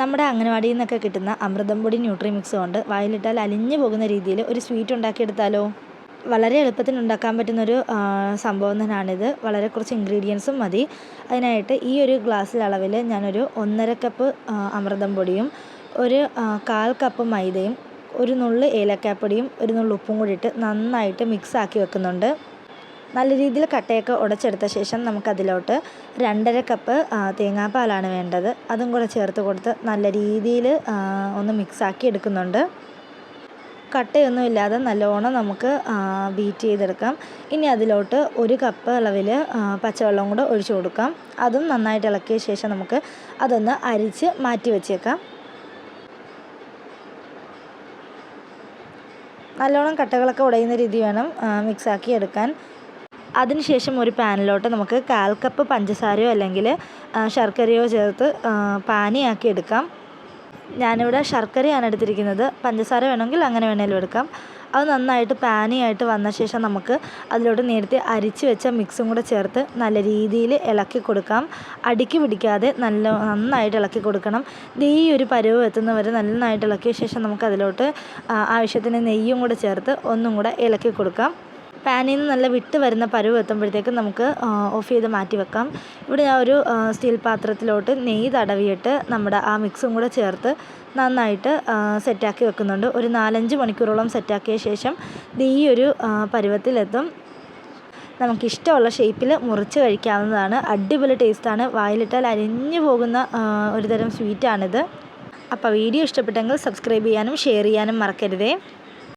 നമ്മുടെ അംഗനവാടിയിൽ നിന്നൊക്കെ കിട്ടുന്ന അമൃതം പൊടി ന്യൂട്രി മിക്സ് കൊണ്ട് വായിലിട്ടാൽ അലിഞ്ഞു പോകുന്ന രീതിയിൽ ഒരു സ്വീറ്റ് ഉണ്ടാക്കിയെടുത്താലോ? വളരെ എളുപ്പത്തിൽ ഉണ്ടാക്കാൻ പറ്റുന്നൊരു സംഭവം തന്നെയാണിത് വളരെ കുറച്ച് ഇൻഗ്രീഡിയൻസും മതി. അതിനായിട്ട് ഈ ഒരു ഗ്ലാസ്സിൽ അളവിൽ ഞാനൊരു ഒന്നര കപ്പ് അമൃതം പൊടിയും ഒരു കാൽ കപ്പ് മൈദയും ഒരു നുള്ള് ഏലക്കാപ്പൊടിയും ഒരു നുള്ള് ഉപ്പും കൂടി ഇട്ട് നന്നായിട്ട് മിക്സ് ആക്കി വെക്കുന്നുണ്ട്. നല്ല രീതിയിൽ കട്ടയൊക്കെ ഉടച്ചെടുത്ത ശേഷം നമുക്കതിലോട്ട് രണ്ടര കപ്പ് തേങ്ങാപ്പാലാണ് വേണ്ടത്. അതും കൂടെ ചേർത്ത് കൊടുത്ത് നല്ല രീതിയിൽ ഒന്ന് മിക്സാക്കി എടുക്കുന്നുണ്ട്. കട്ടയൊന്നും ഇല്ലാതെ നല്ലോണം നമുക്ക് ബീറ്റ് ചെയ്തെടുക്കാം. ഇനി അതിലോട്ട് ഒരു കപ്പ് അളവിൽ പച്ചവെള്ളം കൂടെ ഒഴിച്ചു കൊടുക്കാം. അതും നന്നായിട്ട് ഇളക്കിയ ശേഷം നമുക്ക് അതൊന്ന് അരിച്ച് മാറ്റി വെച്ചേക്കാം. നല്ലോണം കട്ടകളൊക്കെ ഉടയുന്ന രീതി വേണം മിക്സാക്കി എടുക്കാൻ. അതിനുശേഷം ഒരു പാനിലോട്ട് നമുക്ക് കാൽ കപ്പ് പഞ്ചസാരയോ അല്ലെങ്കിൽ ശർക്കരയോ ചേർത്ത് പാനിയാക്കി എടുക്കാം. ഞാനിവിടെ ശർക്കരയാണ് എടുത്തിരിക്കുന്നത്. പഞ്ചസാര വേണമെങ്കിൽ അങ്ങനെ വേണമെങ്കിലും എടുക്കാം. അത് നന്നായിട്ട് പാനിയായിട്ട് വന്ന ശേഷം നമുക്ക് അതിലോട്ട് നേരത്തെ അരിച്ച് വെച്ച മിക്സും കൂടെ ചേർത്ത് നല്ല രീതിയിൽ ഇളക്കി കൊടുക്കാം. അടുക്കി പിടിക്കാതെ നല്ല നന്നായിട്ട് ഇളക്കി കൊടുക്കണം. ഈ ഒരു പരുവ് എത്തുന്നവരെ നന്നായിട്ട് ഇളക്കിയ ശേഷം നമുക്ക് അതിലോട്ട് ആവശ്യത്തിന് നെയ്യും കൂടെ ചേർത്ത് ഒന്നും കൂടെ ഇളക്കി കൊടുക്കാം. പാനിൽ നിന്ന് നല്ല വിട്ട് വരുന്ന പരുവ് എത്തുമ്പോഴത്തേക്കും നമുക്ക് ഓഫ് ചെയ്ത് മാറ്റി വെക്കാം. ഇവിടെ ഞാൻ ഒരു സ്റ്റീൽ പാത്രത്തിലോട്ട് നെയ്യ് തടവിയിട്ട് നമ്മുടെ ആ മിക്സും കൂടെ ചേർത്ത് നന്നായിട്ട് സെറ്റാക്കി വെക്കുന്നുണ്ട്. ഒരു നാലഞ്ച് മണിക്കൂറോളം സെറ്റാക്കിയ ശേഷം ഈ ഒരു പരുവത്തിലെത്തും. നമുക്കിഷ്ടമുള്ള ഷേപ്പിൽ മുറിച്ച് കഴിക്കാവുന്നതാണ്. അടിപൊളി ടേസ്റ്റാണ്. വായിലിട്ടാൽ അരിഞ്ഞു പോകുന്ന ഒരുതരം ഒരു തരം സ്വീറ്റാണിത്. അപ്പോൾ വീഡിയോ ഇഷ്ടപ്പെട്ടെങ്കിൽ സബ്സ്ക്രൈബ് ചെയ്യാനും ഷെയർ ചെയ്യാനും മറക്കരുതേ.